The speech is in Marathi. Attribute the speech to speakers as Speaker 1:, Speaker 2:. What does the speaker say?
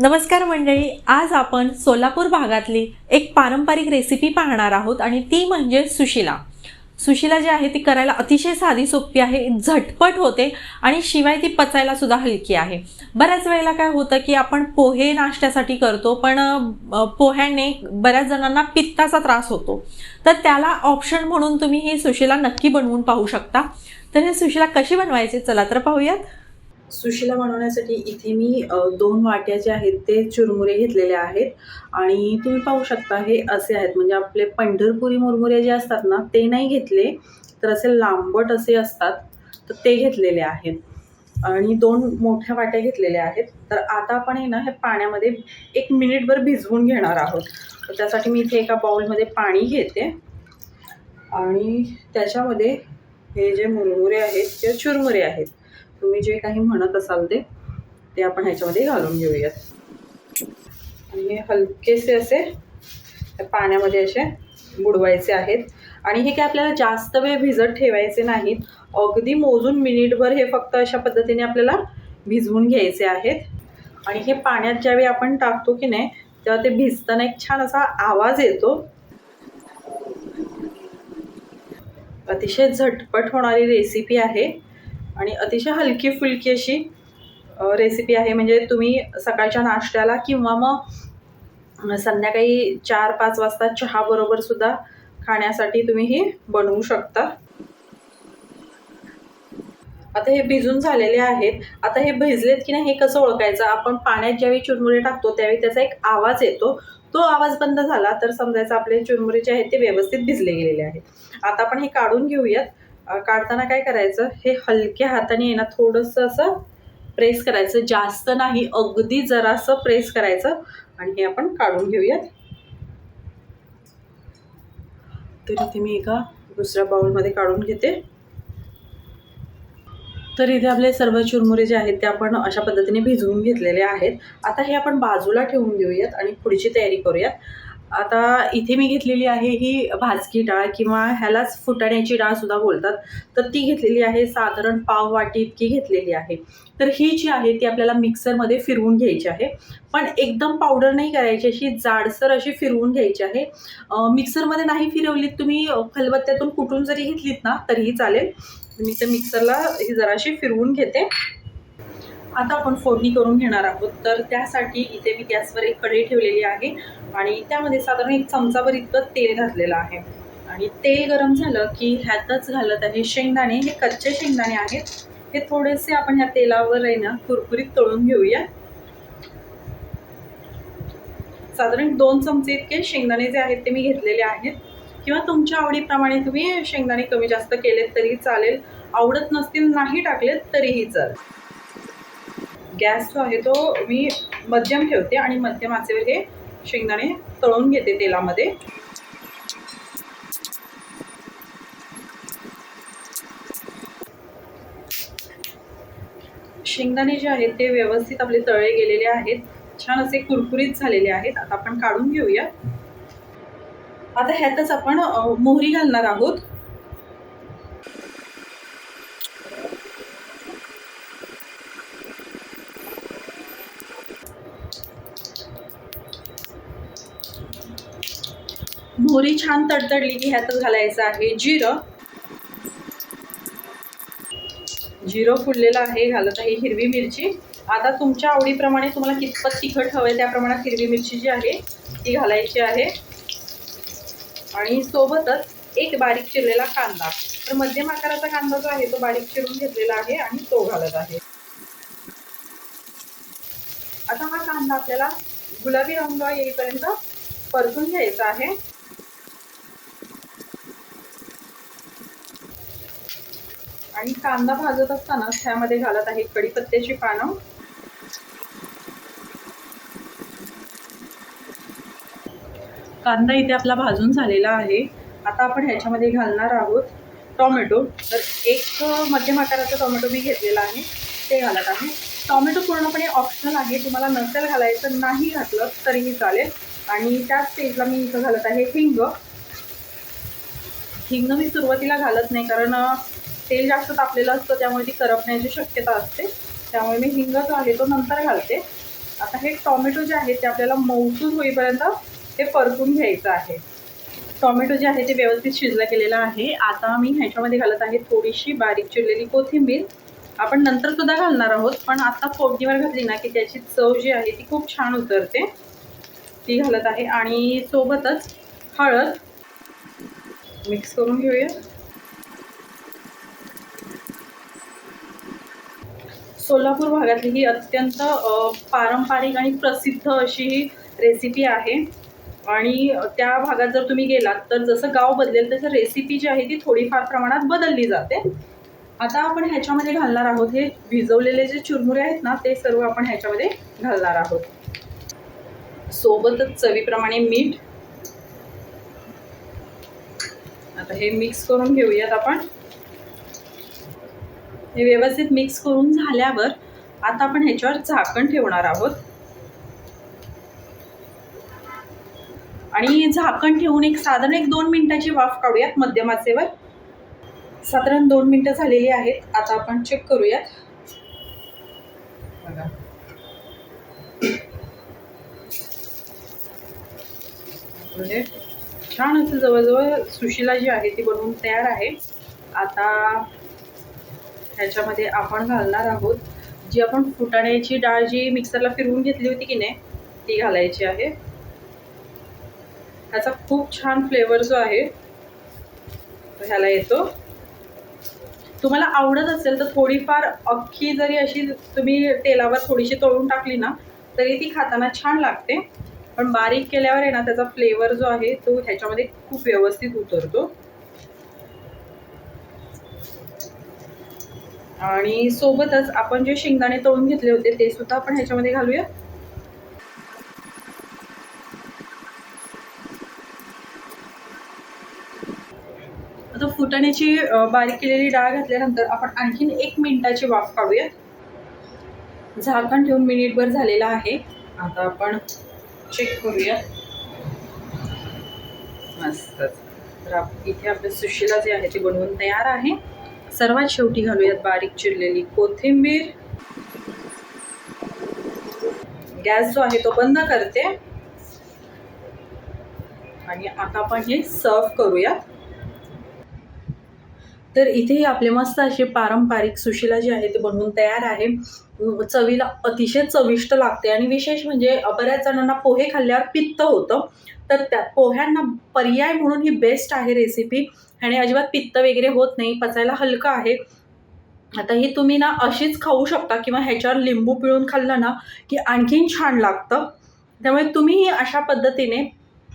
Speaker 1: नमस्कार मंडळी आज आपण सोलापूर भागातली एक पारंपरिक रेसिपी पाहणार आहोत आणि ती म्हणजे सुशिला. सुशिला जी आहे ती करायला अतिशय साधी सोपी आहे झटपट होते आणि शिवाय ती पचायला सुद्धा हलकी आहे. बऱ्याच वेळेला काय होतं की आपण पोहे नाश्त्यासाठी करतो पण पोह्याने बऱ्याच जणांना पित्ताचा त्रास होतो. तर त्याला ऑप्शन म्हणून तुम्ही ही सुशिला नक्की बनवून पाहू शकता. तर हे सुशिला कशी बनवायची चला तर पाहूयात.
Speaker 2: सुशिला बनवण्यासाठी इथे मी दोन वाट्या जे आहेत ते चुरमुरे घेतलेले आहेत. आणि तुम्ही पाहू शकता हे असे आहेत. म्हणजे आपले पंढरपुरी मुरमुरे जे असतात ना ते नाही घेतले तर असे लांबट असे असतात तर ते घेतलेले आहेत. आणि दोन मोठ्या वाट्या घेतलेल्या आहेत. तर आता आपण हे ना हे पाण्यामध्ये एक मिनिटभर भिजवून घेणार आहोत. तर त्यासाठी मी इथे एका बाउलमध्ये पाणी घेते. आणि त्याच्यामध्ये हे जे मुरमुरे आहेत ते चुरमुरे आहेत तुम्ही जे काही म्हणत असाल ते ते आपण ह्याच्यामध्ये घालून घेऊयात. आणि हे हलकेसे असे त्या पाण्यामध्ये असे बुडवायचे आहेत. आणि हे काय आपल्याला जास्त वेळ भिजत ठेवायचे नाहीत. अगदी मोजून मिनिटभर हे फक्त अशा पद्धतीने आपल्याला भिजवून घ्यायचे आहेत. आणि हे पाण्यात ज्यावेळी आपण टाकतो की नाही तेव्हा ते भिजताना एक छान असा आवाज येतो. अतिशय झटपट होणारी रेसिपी आहे. आणि अतिशय हलकी फुलकी अशी रेसिपी आहे. म्हणजे तुम्ही सकाळच्या नाश्त्याला किंवा मग संध्याकाळी चार पाच वाजता चहाबरोबर सुद्धा खाण्यासाठी तुम्ही हे बनवू शकता. आता हे भिजून झालेले आहेत. आता हे भिजलेत की नाही हे कसं ओळखायचं? आपण पाण्यात ज्यावेळी चुरमुरे टाकतो त्यावेळी त्याचा एक आवाज येतो. तो आवाज बंद झाला तर समजायचं आपले चुरमुरे जे आहेत ते व्यवस्थित भिजले गेलेले आहेत. आता आपण हे काढून घेऊयात. काढताना काय करायचं हे हलक्या हाताने आहे ना थोडंसं असं प्रेस करायचं. जास्त नाही अगदी जरासं प्रेस करायचं आणि हे आपण काढून घेऊयात. तर इथे मी एका दुसऱ्या बाउलमध्ये काढून घेते. तर इथे आपले सर्व चुरमुरे जे आहेत ते आपण अशा पद्धतीने भिजवून घेतलेले आहेत. आता हे आपण बाजूला ठेवून घेऊयात आणि पुढची तयारी करूयात. आता इथे मी घेतलेली आहे ही भाजकी डाळ किंवा ह्यालाच फुटाण्याची डाळ सुद्धा बोलतात. तर ती घेतलेली आहे साधारण पाव वाटी इतकी घेतलेली आहे. तर ही जी आहे ती आपल्याला मिक्सरमध्ये फिरवून घ्यायची आहे. पण एकदम पावडर नाही करायची अशी जाडसर अशी फिरवून घ्यायची आहे. मिक्सरमध्ये नाही फिरवलीत तुम्ही खलबत्त्यातून कुटून जरी घेतलीत ना तरीही चालेल. मी तर मिक्सरला ही जराशी फिरवून घेते. आता आपण फोडणी करून घेणार आहोत. तर त्यासाठी इथे मी गॅसवर एक कढई ठेवलेली आहे. आणि त्यामध्ये साधारण एक चमचाभर इतकं तेल घातलेलं आहे. आणि तेल गरम झालं की ह्यातच घालत आहे. शेंगदाणे हे कच्चे शेंगदाणे आहेत. हे थोडेसे आपण ह्या तेलावर आहे ना कुरकुरीत तळून घेऊया. साधारण दोन चमचे इतके शेंगदाणे जे आहेत ते मी घेतलेले आहेत. किंवा तुमच्या आवडीप्रमाणे तुम्ही शेंगदाणे कमी जास्त केलेत तरी चालेल. आवडत नसतील नाही टाकलेत तरीही चालेल. गॅस जो आहे तो मी मध्यम ठेवते आणि मध्यम आचेवर हे शेंगदाणे तळून घेते तेलामध्ये. शेंगदाणे जे आहेत ते व्यवस्थित आपले तळे गेलेले आहेत. छान असे कुरकुरीत झालेले आहेत. आता आपण काढून घेऊया. आता ह्यातच आपण मोहरी घालणार आहोत. मोहरी छान तडतडली की ह्यातच घालायचं आहे. जिरं. जिरं फुडलेलं आहे घालत आहे हिरवी मिरची. आता तुमच्या आवडीप्रमाणे तुम्हाला कितपत तिखट हवं आहे त्या प्रमाणात हिरवी मिरची जी आहे ती घालायची आहे. आणि सोबतच एक बारीक चिरलेला कांदा. तर मध्यम आकाराचा कांदा जो आहे तो बारीक चिरून घेतलेला आहे आणि तो घालत आहे. आता हा कांदा आपल्याला गुलाबी रंग येईपर्यंत परतून घ्यायचा आहे. आणि कांदा भाजत असताना त्यामध्ये घालत आहे कढीपत्त्याची पानं. कांदा इथे आपला भाजून झालेला आहे. आता आपण ह्याच्यामध्ये घालणार आहोत टॉमॅटो. तर एक मध्यम आकाराचा टॉमॅटो मी घेतलेला आहे. ते घालत आहे. टॉमॅटो पूर्णपणे ऑप्शनल आहे. तुम्हाला नसेल घालायचं नाही घातलं तरीही चालेल. आणि त्याच स्टेजला मी इथं घालत आहे हिंग. हिंग मी सुरुवातीला घालत नाही कारण तेल जास्त तापलेलं असतं त्यामुळे ती करपण्याची शक्यता असते. त्यामुळे मी हिंग जो आहे तो नंतर घालते. आता हे टॉमॅटो जे आहे ते आपल्याला मौसूद होईपर्यंत ते परतून घ्यायचं आहे. टॉमॅटो जे आहे ते व्यवस्थित शिजला गेलेला आहे. आता मी ह्याच्यामध्ये घालत आहे थोडीशी बारीक चिरलेली कोथिंबीर. आपण नंतरसुद्धा घालणार आहोत पण आता फोडणीवर घातली ना की त्याची चव जी आहे ती खूप छान उतरते. ती घालत आहे आणि सोबतच हळद मिक्स करून घेऊया. सोलापूर भागातली ही अत्यंत पारंपरिक आणि प्रसिद्ध अशी ही रेसिपी आहे. आणि त्या भागात जर तुम्ही गेलात तर जसं गाव बदलेल तसं रेसिपी जी आहे ती थोडीफार प्रमाणात बदलली जाते. आता आपण ह्याच्यामध्ये घालणार आहोत हे भिजवलेले जे चुरमुरे आहेत ना ते सर्व आपण ह्याच्यामध्ये घालणार आहोत. सोबतच चवीप्रमाणे मीठ. आता हे मिक्स करून घेऊयात आपण. हे व्यवस्थित मिक्स करून झाल्यावर आता आपण ह्याच्यावर झाकण ठेवणार आहोत. आणि झाकण ठेवून एक साधारण एक दोन मिनिटाची वाफ काढूयात मध्यम आचेवर. साधारण दोन मिनिटं झालेली आहेत. आता आपण चेक करूयात. बघा म्हणजे छान असं जवळजवळ सुशिला जी आहे ती बनवून तयार आहे. आता ह्याच्यामध्ये आपण घालणार आहोत. जी आपण फुटाण्याची डाळ जी मिक्सरला फिरवून घेतली होती की नाही ती घालायची आहे. ह्याचा खूप छान फ्लेवर जो आहे ह्याला येतो. तुम्हाला आवडत असेल तर थोडीफार अख्खी जरी अशी तुम्ही तेलावर थोडीशी तळून टाकली ना तरी ती खाताना छान लागते. पण बारीक केल्यावर आहे ना त्याचा फ्लेवर जो आहे तो ह्याच्यामध्ये खूप व्यवस्थित उतरतो. आणि सोबतच आपण जे शेंगदाणे तळून घेतले होते ते सुद्धा आपण ह्याच्यामध्ये घालूया. आता फुटाण्याची बारीक केलेली डाळ घातल्यानंतर आपण आणखीन एक मिनिटाची वाफ काढूया झाकण ठेवून मिनिटभर झालेला आहे. आता आपण चेक करूया. मस्त. तर आप- इथे आपले सुशिला जे आहे ते बनवून तयार आहे. सर्वात शेवटी घालूयात बारीक चिरलेली कोथिंबीर. गॅस जो आहे तो बंद करते. आणि आता आपण हे सर्व करूयात. तर इथेही आपले मस्त असे पारंपरिक सुशिला जी आहे ते बनवून तयार आहे. चवीला अतिशय चविष्ट लागते आणि विशेष म्हणजे बऱ्याच जणांना पोहे खाल्ल्यावर पित्त होतं. तर त्या पोह्यांना पर्याय म्हणून ही बेस्ट आहे रेसिपी ह्याने अजिबात पित्त वगैरे होत नाही पचायला हलकं आहे. आता ही तुम्ही ना अशीच खाऊ शकता किंवा ह्याच्यावर लिंबू पिळून खाल्लं ना की आणखीन छान लागतं. त्यामुळे तुम्ही अशा पद्धतीने